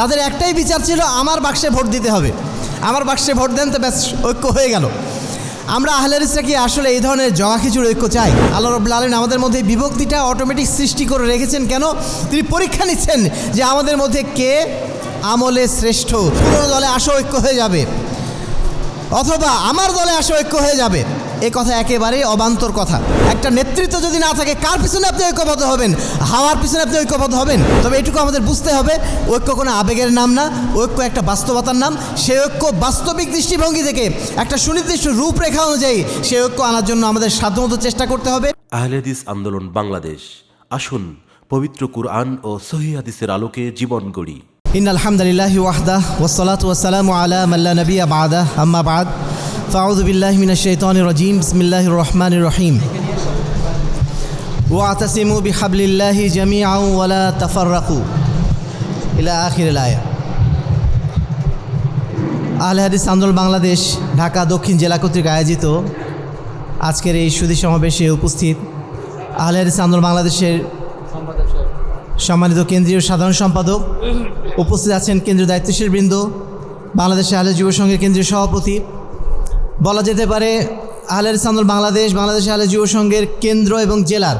তাদের একটাই বিচার ছিল, আমার বাক্সে ভোট দিতে হবে। আমার বাক্সে ভোট দেন তো ব্যাস, ঐক্য হয়ে গেল। আমরা আহলারিসরা কি আসলে এই ধরনের জগা খিচুড়ি ঐক্য চাই? আল্লাহ রব্লা আলম আমাদের মধ্যে বিভক্তিটা অটোমেটিক সৃষ্টি করে রেখেছেন কেন? তিনি পরীক্ষা নিচ্ছেন যে আমাদের মধ্যে কে আমলে শ্রেষ্ঠ। পুরো দলে আসো ঐক্য হয়ে যাবে। অথবা আমার দলে আসো ঐক্য হয়ে যাবে। এ কথা একেবারেই অবান্তর কথা। একটা নেতৃত্ব যদি না থাকে কার পিছনে আপনি ঐক্যবদ্ধ হবেন? হাওয়ার পিছনে আপনি ঐক্যবদ্ধ হবেন? তবে এটুকু আমাদের বুঝতে হবে ঐক্য কোনো আবেগের নাম না ঐক্য একটা বাস্তবতার নাম। সেই ঐক্য বাস্তবিক দৃষ্টিভঙ্গি থেকে একটা সুনির্দিষ্ট রূপরেখা অনুযায়ী সেই ঐক্য আনার জন্য আমাদের সাধ্যমতো চেষ্টা করতে হবে। আহলেদিস আন্দোলন বাংলাদেশ। আসুন পবিত্র কুরআন ও সহি হাদিসের আলোকে জীবন গড়ি। ইন আলহামদুলিল্লাহ ওয়াহদা ওসলাত ওয়াসালাম আলা মাল্লা নবী আবাদা আম্মা বাদ। রহমানির রহিম। বাংলাদেশ, ঢাকা, দক্ষিণ জেলা কর্তৃক আয়োজিত আজকের এই সুদী সমাবেশে উপস্থিত আহলে হাদিস আন্দোলন বাংলাদেশের সম্মানিত কেন্দ্রীয় সাধারণ সম্পাদক, উপস্থিত আছেন কেন্দ্রীয় দায়িত্বশীল বৃন্দ বাংলাদেশ আহলে যুব সংঘের কেন্দ্রীয় সভাপতি বলা যেতে পারে আহলের সান্দল বাংলাদেশ বাংলাদেশ আহলে যুব সংঘের কেন্দ্র এবং জেলার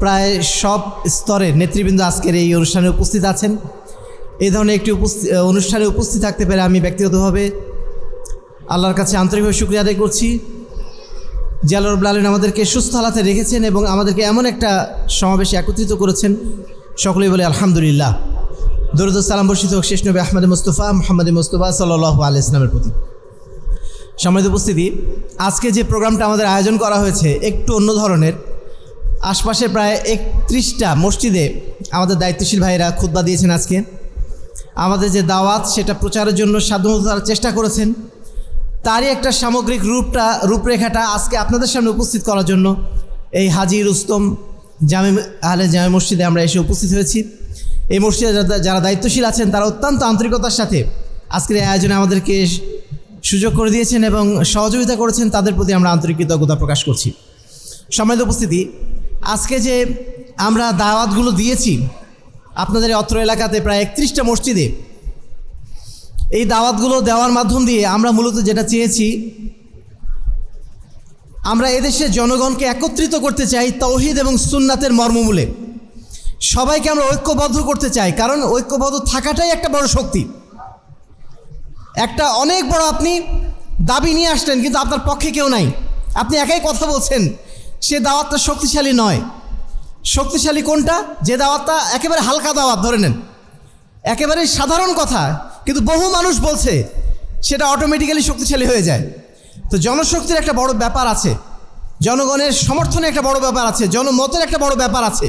প্রায় সব স্তরের নেতৃবৃন্দ আজকের এই অনুষ্ঠানে উপস্থিত আছেন। এই ধরনের একটি অনুষ্ঠানে উপস্থিত থাকতে পেরে আমি ব্যক্তিগতভাবে আল্লাহর কাছে আন্তরিকভাবে শুক্রিয়া আদায় করছি। জালার আলমিন আমাদেরকে সুস্থ হালাতে রেখেছেন এবং আমাদেরকে এমন একটা সমাবেশে একত্রিত করেছেন। সকলেই বলে আলহামদুলিল্লাহ। দরুদ সালাম বর্ষিত শেষ নবী আহমদ মুস্তফা, মোহাম্মদ মুস্তফা সাল্লাহ আল ইসলামের প্রতি। সম্মানিত উপস্থিতি, আজকে যে প্রোগ্রামটা আমাদের আয়োজন করা হয়েছে একটু অন্য ধরনের, আশপাশে প্রায় একত্রিশটা মসজিদে আমাদের দায়িত্বশীল ভাইয়েরা খুদ্া দিয়েছেন আজকে। আমাদের যে দাওয়াত, সেটা প্রচারের জন্য সাধ্যমতো তারা চেষ্টা করেছেন। তারই একটা সামগ্রিক রূপটা, রূপরেখাটা আজকে আপনাদের সামনে উপস্থিত করার জন্য এই হাজি রুস্তম জামে, আহলে জামে মসজিদে আমরা এসে উপস্থিত হয়েছি। এই মসজিদে যারা- যারা দায়িত্বশীল আছেন, তারা অত্যন্ত আন্তরিকতার সাথে আজকের এই আয়োজনে আমাদেরকে সুযোগ করে দিয়েছেন এবং সহযোগিতা করেছেন, তাদের প্রতি আমরা আন্তরিক কৃতজ্ঞতা প্রকাশ করছি। সম্মানিত উপস্থিতি, আজকে যে আমরা দাওয়াতগুলো দিয়েছি, আপনাদের অত্র এলাকাতে প্রায় একত্রিশটা মসজিদে, এই দাওয়াতগুলো দেওয়ার মাধ্যম দিয়ে আমরা মূলত যেটা চেয়েছি, আমরা এদেশের জনগণকে একত্রিত করতে চাই তৌহিদ এবং সুন্নাতের মর্মমূলে। সবাইকে আমরা ঐক্যবদ্ধ করতে চাই, কারণ ঐক্যবদ্ধ থাকাটাই একটা বড় শক্তি। একটা অনেক বড় আপনি দাবি নিয়ে আসলেন, কিন্তু আপনার পক্ষে কেউ নাই। আপনি একাই কথা বলছেন, সে দাওয়াতটা শক্তিশালী নয়। শক্তিশালী কোনটা? যে দাওয়াতটা একেবারে হালকা দাওয়াত, ধরে নেন। একেবারে সাধারণ কথা, কিন্তু বহু মানুষ বলছে সেটা অটোমেটিক্যালি শক্তিশালী হয়ে যায়। তো জনশক্তির একটা বড় ব্যাপার আছে, জনগণের সমর্থনে একটা বড় ব্যাপার আছে, জনমতের একটা বড় ব্যাপার আছে।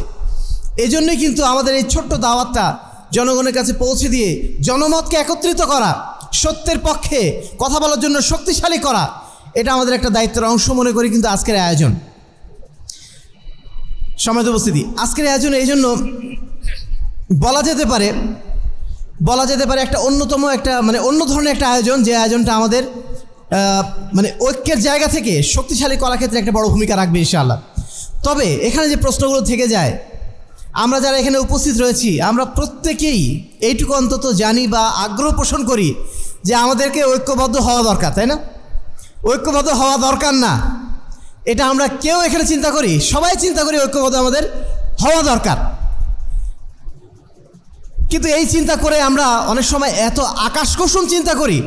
এই জন্যই কিন্তু আমাদের এই ছোট্ট দাওয়াতটা জনগণের কাছে পৌঁছে দিয়ে জনমতকে একত্রিত করা সত্যের পক্ষে কথা বলার জন্য শক্তিশালী করা, এটা আমাদের একটা দায়িত্বের অংশ মনে করি কিন্তু আজকের আয়োজন। সময় উপস্থিতি, আজকের আয়োজন এই জন্য বলা যেতে পারে, বলা যেতে পারে একটা অন্যতম একটা মানে অন্য ধরনের একটা আয়োজন, যে আয়োজনটা আমাদের মানে ঐক্যের জায়গা থেকে শক্তিশালী করার ক্ষেত্রে একটা বড় ভূমিকা রাখবে ইনশাআল্লাহ। তবে এখানে যে প্রশ্নগুলো থেকে যায়, আমরা যারা এখানে উপস্থিত রয়েছি, আমরা প্রত্যেকেই এইটুকু অন্তত জানি বা আগ্রহ পোষণ করি যে আমাদেরকে ঐক্যবদ্ধ হওয়া দরকার, তাই না? ঐক্যবদ্ধ হওয়া দরকার না। এটা আমরা কেউ এখানে চিন্তা করি, সবাই চিন্তা করি ঐক্যবদ্ধ আমাদের হওয়া দরকার। কিন্তু এই চিন্তা করে আমরা অনেক সময় এত আকাশ কুসুম চিন্তা করি,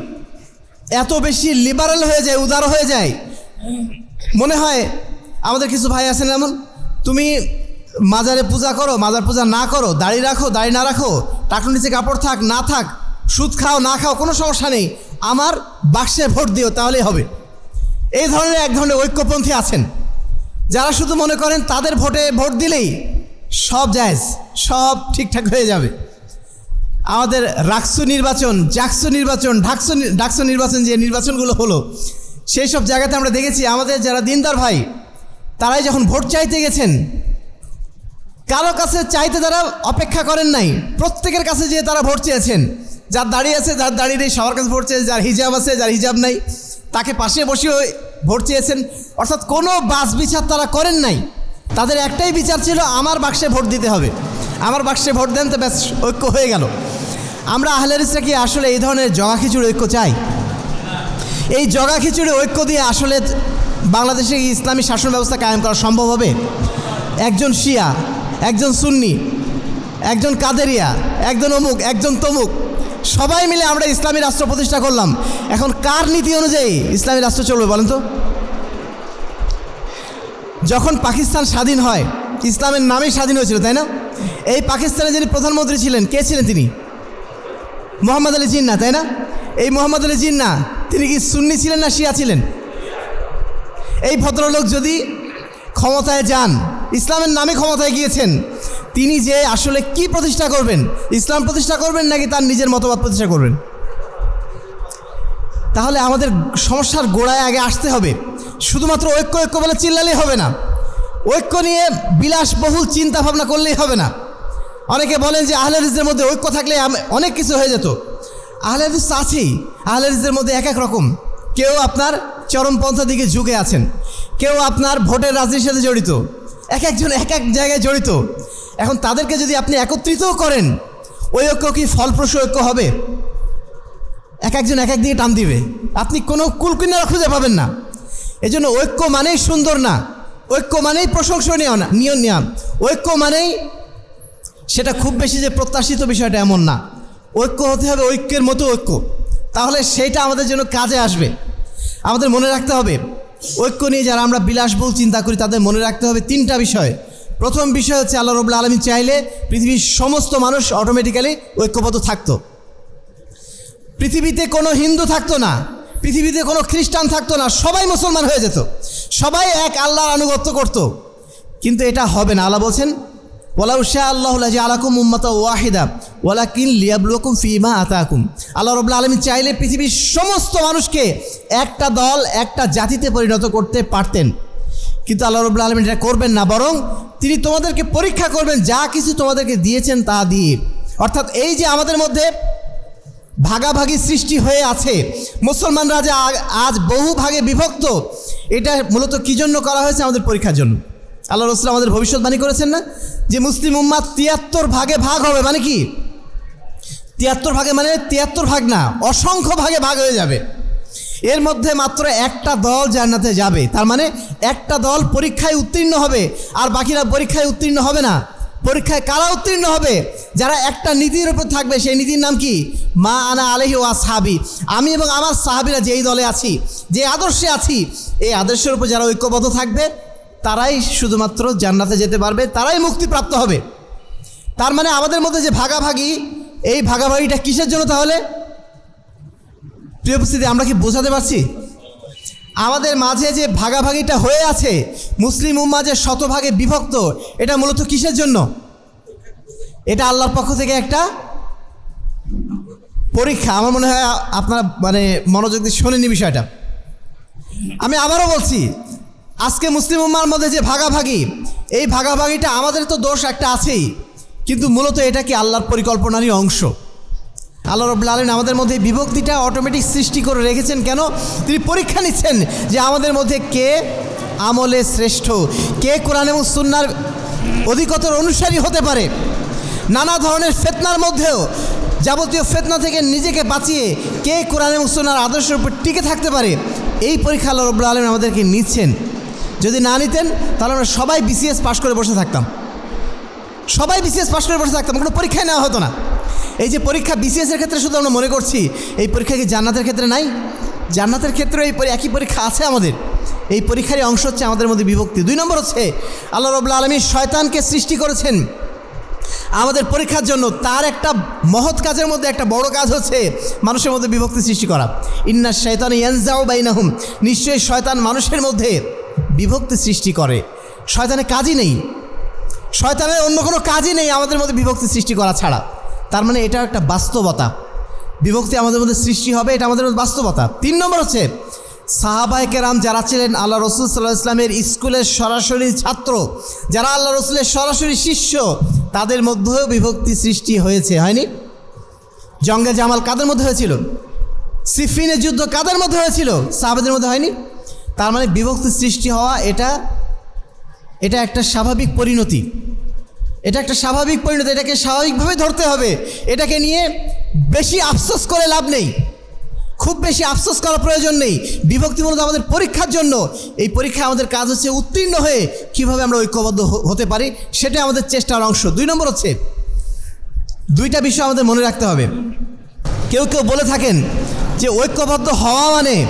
এত বেশি লিবারেল হয়ে যায়, উদার হয়ে যায়। মনে হয়, আমাদের কিছু ভাই আছেন এমন, তুমি মাজারে পূজা করো, মাজার পূজা না করো, দাড়ি রাখো, দাড়ি না রাখো, টাকুর নিচে কাপড় থাক, না থাক সুদ খাও, না খাও, কোনো সমস্যা নেই। আমার বাক্সে ভোট দিও, তাহলেই হবে। এই ধরনের এক ধরনের ঐক্যপন্থী আছেন। যারা শুধু মনে করেন তাদের ভোটে ভোট দিলেই সব জায়জ, সব ঠিকঠাক হয়ে যাবে। আমাদের রাকসু নির্বাচন, জাকসু নির্বাচন, ঢাকসু ডাকসু নির্বাচন যে নির্বাচনগুলো হলো, সেই সব জায়গাতে আমরা দেখেছি, আমাদের যারা দিনদার ভাই, তারাই যখন ভোট চাইতে গেছেন, কারও কাছে চাইতে তারা অপেক্ষা করেন নাই। প্রত্যেকের কাছে যেয়ে তারা ভোট চেয়েছেন। যার দাঁড়িয়ে আছে, যার দাঁড়িয়ে নেই সবার কাছে ভোট চেয়েছে, যার হিজাব আছে, যার হিজাব নাই, তাকে পাশে বসিয়ে ভোট চেয়েছেন। অর্থাৎ কোনো বাস বিচার তারা করেন নাই। তাদের একটাই বিচার ছিল, আমার বাক্সে ভোট দিতে হবে। আমার বাক্সে ভোট দেন তো ব্যাস, ঐক্য হয়ে গেল। আমরা আহলারিসরা কি আসলে এই ধরনের জগা খিচুড়ি ঐক্য চাই? এই জগা খিচুড়ি ঐক্য দিয়ে আসলে বাংলাদেশে ইসলামী শাসন ব্যবস্থা কায়েম করা সম্ভব হবে? একজন শিয়া, একজন সুন্নি, একজন কাদেরিয়া, একজন অমুক, একজন তমুক সবাই মিলে আমরা ইসলামী রাষ্ট্র প্রতিষ্ঠা করলাম। এখন কার নীতি অনুযায়ী ইসলামী রাষ্ট্র চলবে বলেন তো? যখন পাকিস্তান স্বাধীন হয়, ইসলামের নামেই স্বাধীন হয়েছিল, তাই না? এই পাকিস্তানে যিনি প্রধানমন্ত্রী ছিলেন, কে ছিলেন তিনি? মোহাম্মদ আলী জিন্না, তাই না? এই মোহাম্মদ আলী জিন্না, তিনি কি সুন্নি ছিলেন না শিয়া ছিলেন? এই ভদ্রলোক যদি ক্ষমতায় যান, ইসলামের নামে ক্ষমতায় গিয়েছেন তিনি যে আসলে কি প্রতিষ্ঠা করবেন? ইসলাম প্রতিষ্ঠা করবেন নাকি তার নিজের মতবাদ প্রতিষ্ঠা করবেন? তাহলে আমাদের সমস্যার গোড়ায় আগে আসতে হবে। শুধুমাত্র ঐক্য ঐক্য বলে চিল্লালেই হবে না। ঐক্য নিয়ে বিলাসবহুল চিন্তা ভাবনা করলেই হবে না। অনেকে বলেন যে আহলেরিজদের মধ্যে ঐক্য থাকলে অনেক কিছু হয়ে যেত। আহলেরিজ তো আছেই। আহলেরিজদের মধ্যে এক এক রকম। কেউ আপনার চরমপন্থা দিকে ঝুঁকে আছেন। কেউ আপনার ভোটের রাজনীতির সাথে জড়িত। এক একজন এক এক জায়গায় জড়িত। এখন তাদেরকে যদি আপনি একত্রিতও করেন, ওই ঐক্য কি ফলপ্রসূ ঐক্য হবে? এক একজন এক এক দিকে টান দিবে। আপনি কোনো কুলকিনারা খুঁজে পাবেন না। এজন্য ঐক্য মানেই সুন্দর না। ঐক্য মানেই প্রশংসনীয় না নিয়ম নিয়ম। ঐক্য মানেই সেটা খুব বেশি যে প্রত্যাশিত বিষয়টা এমন না। ঐক্য হতে হবে ঐক্যের মতো ঐক্য। তাহলে সেইটা আমাদের জন্য কাজে আসবে। আমাদের মনে রাখতে হবে, ঐক্য নিয়ে যারা আমরা বিলাসবহুল চিন্তা করি, তাদের মনে রাখতে হবে তিনটা বিষয়। প্রথম বিষয় হচ্ছে আল্লাহ রবুল্লা আলমী চাইলে পৃথিবীর সমস্ত মানুষ অটোমেটিক্যালি ঐক্যবদ্ধ থাকতো। পৃথিবীতে কোনো হিন্দু থাকতো না, পৃথিবীতে কোনো খ্রিস্টান থাকতো না, সবাই মুসলমান হয়ে যেত। সবাই এক আল্লাহর আনুগত্য করত। কিন্তু এটা হবে না। আল্লাহ বলছেন ওলাউ শাহ আল্লাহ যে আলাকুম উম্মতা ওয়াহিদা ওলা কিন লিয়াবলুকুম ফিমা আতাকুম। আল্লাহ রবুল্লা আলমী চাইলে পৃথিবীর সমস্ত মানুষকে একটা দল, একটা জাতিতে পরিণত করতে পারতেন। কিন্তু আল্লাহ রবুল্লা আলমিন এটা করবেন না, বরং তিনি তোমাদেরকে পরীক্ষা করবেন, যা কিছু তোমাদেরকে দিয়েছেন তা দিয়ে। অর্থাৎ এই যে আমাদের মধ্যে ভাগাভাগি সৃষ্টি হয়ে আছে, মুসলমানরা যে আজ বহু ভাগে বিভক্ত, এটা মূলত কী জন্য করা হয়েছে আমাদের পরীক্ষার জন্য? আল্লাহ রসুল আমাদের ভবিষ্যৎবাণী করেছেন না? যে মুসলিম উম্মাদ তিয়াত্তর ভাগে ভাগ হবে মানে কি? তিয়াত্তর ভাগে মানে তিয়াত্তর ভাগ না, অসংখ্য ভাগে ভাগ হয়ে যাবে। এর মধ্যে মাত্র একটা দল জান্নাতে যাবে। তার মানে একটা দল পরীক্ষায় উত্তীর্ণ হবে, আর বাকিরা পরীক্ষায় উত্তীর্ণ হবে না। পরীক্ষায় কারা উত্তীর্ণ হবে? যারা একটা নীতির উপর থাকবে, সেই নীতির নাম কি? মা আনা আলহি ওয়া সাহাবি। আমি এবং আমার সাহাবিরা যেই দলে আছি, যে আদর্শে আছি, এই আদর্শের উপর যারা ঐক্যবদ্ধ থাকবে, তারাই শুধুমাত্র জান্নাতে যেতে পারবে, তারাই মুক্তিপ্রাপ্ত হবে। তার মানে আমাদের মধ্যে যে ভাগাভাগি, এই ভাগাভাগিটা কিসের জন্য তাহলে? প্রিয় উপস্থিতি, আমরা কি বোঝাতে পারছি? আমাদের মাঝে যে ভাগাভাগিটা হয়ে আছে, মুসলিম উম্মা যে শতভাগে বিভক্ত, এটা মূলত কিসের জন্য? এটা আল্লাহর পক্ষ থেকে একটা পরীক্ষা। আমার মনে হয় আপনারা মানে মনোযোগ দিয়ে শোনেনি বিষয়টা। আমি আবারও বলছি, আজকে মুসলিম উম্মার মধ্যে যে ভাগাভাগি, এই ভাগাভাগিটা আমাদের তো দোষ একটা আছেই, কিন্তু মূলত এটা কি আল্লাহর পরিকল্পনারই অংশ? আল্লাহ রব্লা আলমিন আমাদের মধ্যে বিভক্তিটা অটোমেটিক সৃষ্টি করে রেখেছেন। কেন? তিনি পরীক্ষা নিচ্ছেন যে আমাদের মধ্যে কে আমলে শ্রেষ্ঠ, কে কোরআন এবং সুন্নার অধিকতর অনুসারী হতে পারে? নানা ধরনের ফেতনার মধ্যেও, যাবতীয় ফেতনা থেকে নিজেকে বাঁচিয়ে কে কোরআন এবং সুন্নার আদর্শের উপর টিকে থাকতে পারে? এই পরীক্ষা আল্লাহ রব্লা আলমিন আমাদেরকে নিচ্ছেন। যদি না নিতেন, তাহলে আমরা সবাই বিসিএস পাশ করে বসে থাকতাম। সবাই বিসিএস পাশ করে বসে থাকতাম, কোনো পরীক্ষায় নেওয়া হতো না। এই যে পরীক্ষা বিসিএস এর ক্ষেত্রে শুধু আমরা মনে করছি, এই পরীক্ষা কি জান্নাতের ক্ষেত্রে নাই? জান্নাতের ক্ষেত্রে এই একই পরীক্ষা আছে আমাদের। এই পরীক্ষারই অংশ হচ্ছে আমাদের মধ্যে বিভক্তি। দুই নম্বর হচ্ছে, আল্লাহ রবুল্লা আলমী শয়তানকে সৃষ্টি করেছেন। আমাদের পরীক্ষার জন্য তার একটা মহৎ কাজের মধ্যে একটা বড় কাজ হচ্ছে মানুষের মধ্যে বিভক্তি সৃষ্টি করা। ইন্না শয়তান ইয়ানজাও বাইনাহুম। নিশ্চয়ই শয়তান মানুষের মধ্যে বিভক্তি সৃষ্টি করে। শয়তানের কাজই নেই। শয়তানের অন্য কোনো কাজই নেই আমাদের মধ্যে বিভক্তি সৃষ্টি করা ছাড়া। তার মানে এটা একটা বাস্তবতা। বিভক্তি আমাদের মধ্যে সৃষ্টি হবে, এটা আমাদের মধ্যে বাস্তবতা। তিন নম্বর হচ্ছে, সাহাবায় কেরাম যারা ছিলেন, আল্লাহ রসুল সাল্লাহ ইসলামের স্কুলের সরাসরি ছাত্র, যারা আল্লাহ রসুলের সরাসরি শিষ্য, তাদের মধ্যেও বিভক্তি সৃষ্টি হয়েছে, হয়নি? জঙ্গে জামাল কাদের মধ্যে হয়েছিল? সিফিনের যুদ্ধ কাদের মধ্যে হয়েছিল? সাহাবাদের মধ্যে হয়নি? তার মানে বিভক্তি সৃষ্টি হওয়া এটা এটা একটা স্বাভাবিক পরিণতি। এটা একটা স্বাভাবিক পরিণতি, এটাকে স্বাভাবিকভাবে ধরতে হবে। এটাকে নিয়ে বেশি আফসোস করে লাভ নেই। খুব বেশি আফসোস করার প্রয়োজন নেই। বিভক্তিমূলক আমাদের পরীক্ষার জন্য। এই পরীক্ষায় আমাদের কাজ হচ্ছে উত্তীর্ণ হয়ে কীভাবে আমরা ঐক্যবদ্ধ হতে পারি সেটা আমাদের চেষ্টার অংশ। দুই নম্বর হচ্ছে, দুইটা বিষয় আমাদের মনে রাখতে হবে। কেউ কেউ বলে থাকেন যে ঐক্যবদ্ধ হওয়া মানে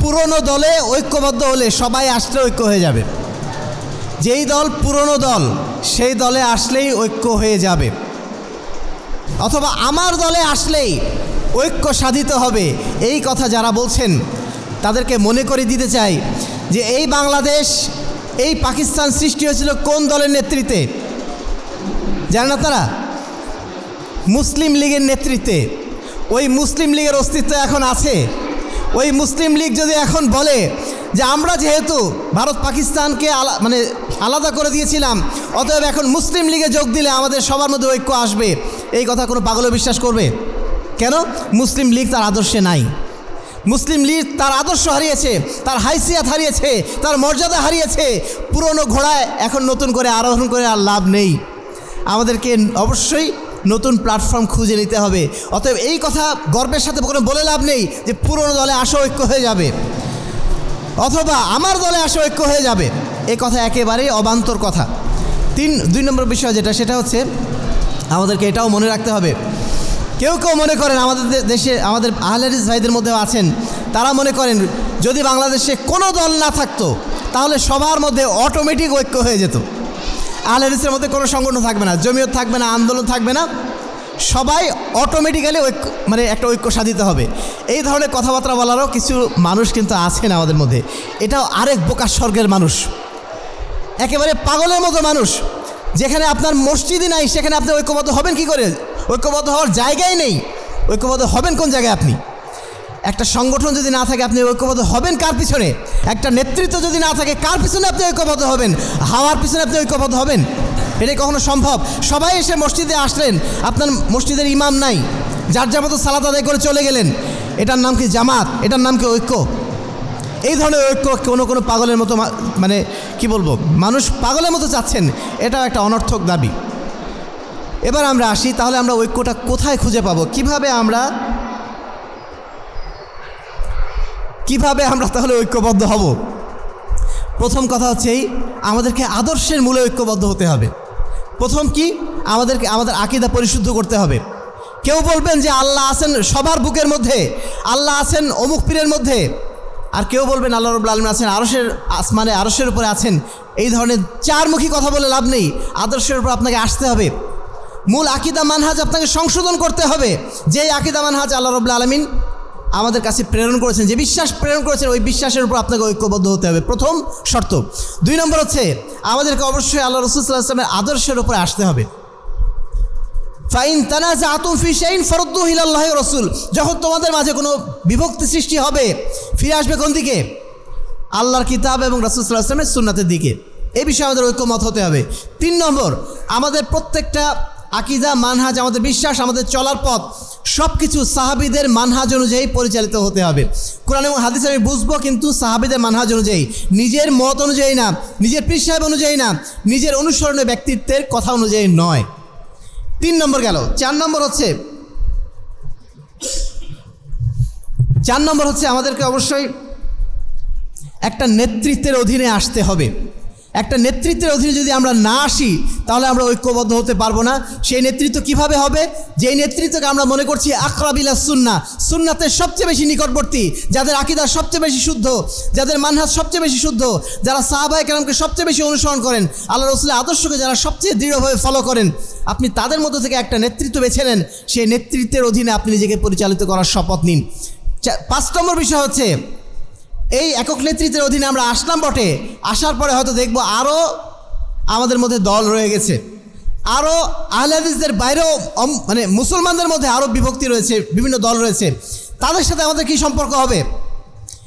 পুরনো দলে ঐক্যবদ্ধ হলে সবাই আসলে ঐক্য হয়ে যাবে। যেই দল পুরনো দল, সেই দলে আসলেই ঐক্য হয়ে যাবে। অথবা আমার দলে আসলেই ঐক্য সাধিত হবে, এই কথা যারা বলছেন, তাদেরকে মনে করে দিতে চাই যে এই বাংলাদেশ, এই পাকিস্তান সৃষ্টি হয়েছিল কোন দলের নেতৃত্বে? জানেন তারা? মুসলিম লীগের নেতৃত্বে। ওই মুসলিম লীগের অস্তিত্ব এখন আছে। ওই মুসলিম লীগ যদি এখন বলে যে আমরা যেহেতু ভারত পাকিস্তানকে আলা মানে আলাদা করে দিয়েছিলাম, অতএব এখন মুসলিম লীগে যোগ দিলে আমাদের সবার মধ্যে ঐক্য আসবে। এই কথা কোনো পাগলও বিশ্বাস করবে? কেন? মুসলিম লীগ তার আদর্শে নাই। মুসলিম লীগ তার আদর্শ হারিয়েছে, তার হাইসিয়াত হারিয়েছে, তার মর্যাদা হারিয়েছে। পুরনো ঘোড়ায় এখন নতুন করে আরোহণ করে আর লাভ নেই। আমাদেরকে অবশ্যই নতুন প্ল্যাটফর্ম খুঁজে নিতে হবে। অতএব এই কথা গর্বের সাথে কোনো বলে লাভ নেই যে পুরনো দলে আসা ঐক্য হয়ে যাবে। অথবা আমার দলে আসা, ঐক্য হয়ে যাবে। এই কথা একেবারেই অবান্তর কথা। তিন, দুই নম্বর বিষয় যেটা, সেটা হচ্ছে আমাদেরকে এটাও মনে রাখতে হবে। কেউ কেউ মনে করেন আমাদের দেশে, আমাদের আহলারিস ভাইদের মধ্যেও আছেন, তারা মনে করেন যদি বাংলাদেশে কোনো দল না থাকতো, তাহলে সবার মধ্যে অটোমেটিক ঐক্য হয়ে যেত। আহলারিসের মধ্যে কোনো সংগঠন থাকবে না, জমিয়ত থাকবে না, আন্দোলন থাকবে না। সবাই অটোমেটিক্যালি ঐক্য মানে একটা ঐক্য সাধিত হবে। এই ধরনের কথাবার্তা বলারও কিছু মানুষ কিন্তু আছেন আমাদের মধ্যে। এটাও আরেক বোকা স্বর্গের মানুষ। একেবারে পাগলের মতো মানুষ। যেখানে আপনার মসজিদই নাই, সেখানে আপনি ঐক্যবদ্ধ হবেন কি করে? ঐক্যবদ্ধ হওয়ার জায়গাই নেই। ঐক্যবদ্ধ হবেন কোন জায়গায় আপনি? একটা সংগঠন যদি না থাকে, আপনি ঐক্যবদ্ধ হবেন কার পিছনে? একটা নেতৃত্ব যদি না থাকে, কার পিছনে আপনি ঐক্যবদ্ধ হবেন? হাওয়ার পিছনে আপনি ঐক্যবদ্ধ হবেন? এটা কখনো সম্ভব? সবাই এসে মসজিদে আসলেন, আপনার মসজিদের ইমাম নাই, যার যার মতো সালাত আদায় করে চলে গেলেন। এটার নাম কি জামাত? এটার নাম কি ঐক্য? এই ধরনের ঐক্য কোনো কোনো পাগলের মতো মানে কি বলব? মানুষ পাগলের মতো চাচ্ছেন, এটাও একটা অনর্থক দাবি। এবার আমরা আসি, তাহলে আমরা ঐক্যটা কোথায় খুঁজে পাবো? কীভাবে আমরা কীভাবে আমরা তাহলে ঐক্যবদ্ধ হব? প্রথম কথা হচ্ছে এই, আমাদেরকে আদর্শের মূলে ঐক্যবদ্ধ হতে হবে। প্রথম কি? আমাদেরকে, আমাদের আকিদা পরিশুদ্ধ করতে হবে। কেউ বলবেন যে আল্লাহ আছেন সবার বুকের মধ্যে, আল্লাহ আছেন অমুক পীরের মধ্যে। আর কেউ বলবেন আল্লাহ রবুল্লা আলম আছেন আরসের আসমানে আরসের উপরে আছেন। এই ধরনের চারমুখী কথা বলে লাভ নেই। আদর্শের উপর আপনাকে আসতে হবে। মূল আকিদা মানহাজ আপনাকে সংশোধন করতে হবে। যেই আকিদা মানহাজ আল্লাহ রবুল্লা আলমিন আমাদের কাছে প্রেরণ করেছেন, যে বিশ্বাস প্রেরণ করেছেন, ওই বিশ্বাসের উপর আপনাকে ঐক্যবদ্ধ হতে হবে। প্রথম শর্ত। দুই নম্বর হচ্ছে, আমাদেরকে অবশ্যই আল্লাহ রসুল্লাহ আসলামের আদর্শের উপরে আসতে হবে। ফাইন তানাজা আতুম ফি ফরদ্দু রসুল। যখন তোমাদের মাঝে কোনো বিভক্তি সৃষ্টি হবে, ফিরে আসবে কোন দিকে? আল্লাহর কিতাব এবং আসলামের সুন্নাতের দিকে। এই বিষয়ে আমাদের ঐক্যমত হতে হবে। তিন নম্বর, আমাদের প্রত্যেকটা আকিদা, মানহাজ, আমাদের বিশ্বাস, আমাদের চলার পথ সব কিছু সাহাবিদের মানহাজ অনুযায়ী পরিচালিত হতে হবে। কোরআন এবং হাদিস আমি বুঝব, কিন্তু সাহাবিদের মানহাজ অনুযায়ী, নিজের মত অনুযায়ী না, নিজের পীর সাহেব অনুযায়ী না, নিজের অনুসরণীয় ব্যক্তিত্বের কথা অনুযায়ী নয়। তিন নম্বর গেল, চার নম্বর হচ্ছে, চার নম্বর হচ্ছে আমাদেরকে অবশ্যই একটা নেতৃত্বের অধীনে আসতে হবে। একটা নেতৃত্বের অধীনে যদি আমরা না আসি, তাহলে আমরা ঐক্যবদ্ধ হতে পারব না। সেই নেতৃত্ব কীভাবে হবে? যেই নেতৃত্বকে আমরা মনে করছি আকরাবিলা সুন্না সুন্নাতের সবচেয়ে বেশি নিকটবর্তী, যাদের আকিদার সবচেয়ে বেশি শুদ্ধ, যাদের মানহাজ সবচেয়ে বেশি শুদ্ধ, যারা সাহাবাই কেরামকে সবচেয়ে বেশি অনুসরণ করেন, আল্লাহ রসুলের আদর্শকে যারা সবচেয়ে দৃঢ়ভাবে ফলো করেন, আপনি তাদের মধ্যে থেকে একটা নেতৃত্ব বেছে নেন, সেই নেতৃত্বের অধীনে আপনি নিজেকে পরিচালিত করার শপথ নিন। পাঁচ নম্বর বিষয় হচ্ছে এই একক নেতৃত্বের অধীনে আমরা আসলাম বটে। আসার পরে হয়তো দেখব আরও আমাদের মধ্যে দল রয়ে গেছে। আরও আহলাদিসদের বাইরেও মানে মুসলমানদের মধ্যে আরও বিভক্তি রয়েছে, বিভিন্ন দল রয়েছে। তাদের সাথে আমাদের কি সম্পর্ক হবে?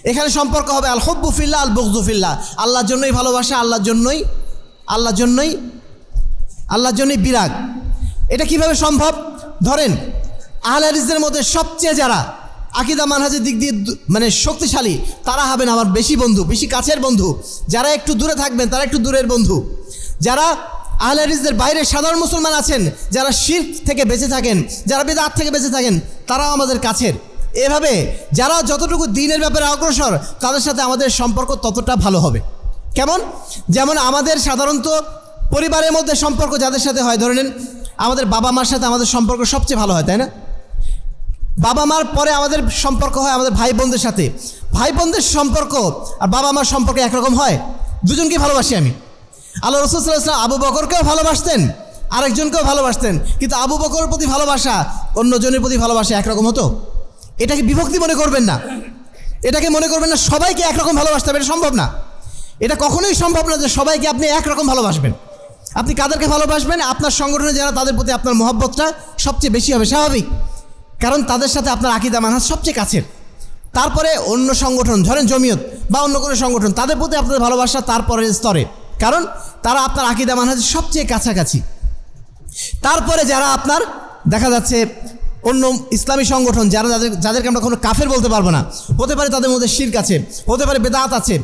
এখানে সম্পর্ক হবে আল হব্বুফিল্লা আল বকজুফিল্লা আল্লাহর জন্যই ভালোবাসা, আল্লাহর জন্যই আল্লাহর জন্যই আল্লাহর জন্যই বিরাগ। এটা কীভাবে সম্ভব? ধরেন আহলারিসদের মধ্যে সবচেয়ে যারা আকিদা মানহাজের দিক দিয়ে মানে শক্তিশালী, তারা হবেন আমার বেশি বন্ধু, বেশি কাছের বন্ধু। যারা একটু দূরে থাকবেন, তারা একটু দূরের বন্ধু। যারা আহলে হাদিসদের বাইরে সাধারণ মুসলমান আছেন, যারা শির থেকে বেঁচে থাকেন, যারা বেদাত থেকে বেঁচে থাকেন, তারাও আমাদের কাছের। এভাবে যারা যতটুকু দিনের ব্যাপারে অগ্রসর, তাদের সাথে আমাদের সম্পর্ক ততটা ভালো হবে। কেমন? যেমন আমাদের সাধারণত পরিবারের মধ্যে সম্পর্ক যাদের সাথে হয়, ধরে নিন, আমাদের বাবা মার সাথে আমাদের সম্পর্ক সবচেয়ে ভালো হয়, তাই না? বাবা মার পরে আমাদের সম্পর্ক হয় আমাদের ভাই বোনদের সাথে। ভাই বোনদের সম্পর্ক আর বাবা মার সম্পর্ক একরকম হয়। দুজনকেই ভালোবাসি আমি। আল্লাহ রসুলাম আবু বকরকেও ভালোবাসতেন, আরেকজনকেও ভালোবাসতেন। কিন্তু আবু বকরের প্রতি ভালোবাসা অন্যজনের প্রতি ভালোবাসা একরকম হতো। এটাকে বিভক্তি মনে করবেন না। এটাকে মনে করবেন না, সবাইকে একরকম ভালোবাসতে হবে, এটা সম্ভব না। এটা কখনোই সম্ভব না যে সবাইকে আপনি একরকম ভালোবাসবেন। আপনি কাদেরকে ভালোবাসবেন? আপনার সংগঠনে যারা, তাদের প্রতি আপনার মহব্বতটা সবচেয়ে বেশি হবে, স্বাভাবিক। কারণ তাদের সাথে আপনার আকিদা মানহাজ সবচেয়ে কাছের। তারপরে অন্য সংগঠন, ধরেন জমিয়ত বা অন্য কোনো সংগঠন, তাদের প্রতি আপনাদের ভালোবাসা তারপরের স্তরে। কারণ তারা আপনার আকিদা মানহাজ সবচেয়ে কাছাকাছি। তারপরে যারা আপনার, দেখা যাচ্ছে অন্য ইসলামী সংগঠন, যারা যাদের, যাদেরকে আমরা কোনো কাফের বলতে পারব না, হতে পারে তাদের মধ্যে শির্ক আছে, হতে পারে বেদাত আছে,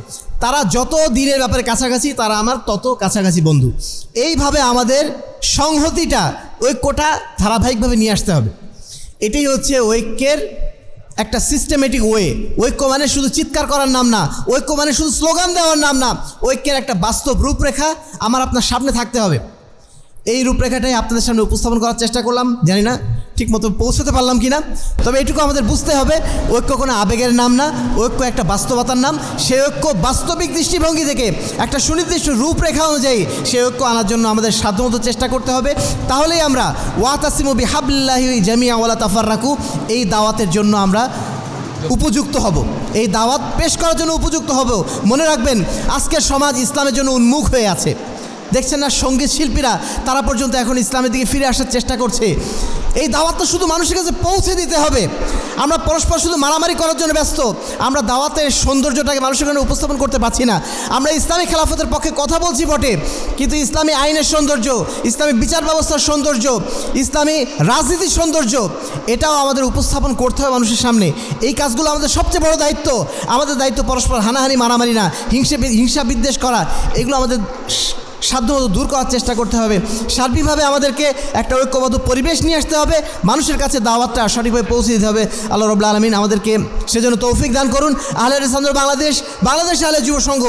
তারা যত দিনের ব্যাপারে কাছাকাছি, তারা আমার তত কাছাকাছি বন্ধু। এইভাবে আমাদের সংহতিটা ঐক্যটা ধারাবাহিকভাবে নিয়ে আসতে হবে। এটাই হচ্ছে ঐক্যের একটা সিস্টেমেটিক ওয়ে ঐক্য মানে শুধু চিৎকার করার নাম না, ঐক্য মানে শুধু স্লোগান দেওয়ার নাম না, ঐক্যের একটা বাস্তব রূপরেখা আমার আপনার সামনে থাকতে হবে। এই রূপরেখাটাই আপনাদের সামনে উপস্থাপন করার চেষ্টা করলাম, জানি না ঠিক মতো পৌঁছতে পারলাম কি না তবে এটুকু আমাদের বুঝতে হবে, ঐক্য কোনো আবেগের নাম না, ঐক্য একটা বাস্তবতার নাম, সে ঐক্য বাস্তবিক দৃষ্টিভঙ্গি থেকে একটা সুনির্দিষ্ট রূপরেখা অনুযায়ী সে ঐক্য আনার জন্য আমাদের সাধ্যমতো চেষ্টা করতে হবে। তাহলেই আমরা ওয়াতাসিমু বিহাবিল্লাহি জামিয়া ওয়ালা তাফার রাখু এই দাওয়াতের জন্য আমরা উপযুক্ত হব। এই দাওয়াত পেশ করার জন্য উপযুক্ত হব। মনে রাখবেন, আজকের সমাজ ইসলামের জন্য উন্মুখ হয়ে আছে। দেখছেন না, সংগীত শিল্পীরা, তারা পর্যন্ত এখন ইসলামের দিকে ফিরে আসার চেষ্টা করছে। এই দাওয়াত তো শুধু মানুষের কাছে পৌঁছে দিতে হবে। আমরা পরস্পর শুধু মারামারি করার জন্য ব্যস্ত। আমরা দাওয়াতের সৌন্দর্যটাকে মানুষের কাছে উপস্থাপন করতে পারছি না। আমরা ইসলামী খেলাফতের পক্ষে কথা বলছি বটে, কিন্তু ইসলামী আইনের সৌন্দর্য, ইসলামী বিচার ব্যবস্থার সৌন্দর্য, ইসলামী রাজনীতির সৌন্দর্য, এটাও আমাদের উপস্থাপন করতে হবে মানুষের সামনে। এই কাজগুলো আমাদের সবচেয়ে বড় দায়িত্ব। আমাদের দায়িত্ব পরস্পর হানাহানি, মারামারি না, হিংসে হিংসা বিদ্বেষ করা। এগুলো আমাদের সাধ্যমতো দূর করার চেষ্টা করতে হবে। সার্বিকভাবে আমাদেরকে একটা ঐক্যবদ্ধ পরিবেশ নিয়ে আসতে হবে। মানুষের কাছে দাওয়াতটা সঠিকভাবে পৌঁছে দিতে হবে। আল্লাহ রবুল্লা আলমিন আমাদেরকে সেজন্য তৌফিক দান করুন। আহলে রেসান্দর বাংলাদেশ বাংলাদেশ আহলে যুব সংঘ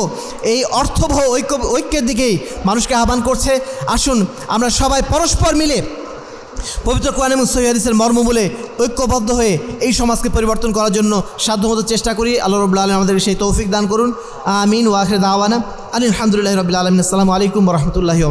এই অর্থবহ ঐক্য, ঐক্যের দিকেই মানুষকে আহ্বান করছে। আসুন, আমরা সবাই পরস্পর মিলে পবিত্র কোরআন এবং হাদিসের মর্ম বলে ঐক্যবদ্ধ হয়ে এই সমাজকে পরিবর্তন করার জন্য সাধ্যমতো চেষ্টা করি। আল্লাহ রবুল্লা আলম আমাদের সেই তৌফিক দান করুন। আমিন। ওয়াখরে দাওয়ানা। আলী আলহামদুলিল্লাহ রবিল্লা আলমিন। আসসালামু আলাইকুম রহমতুল্লাহি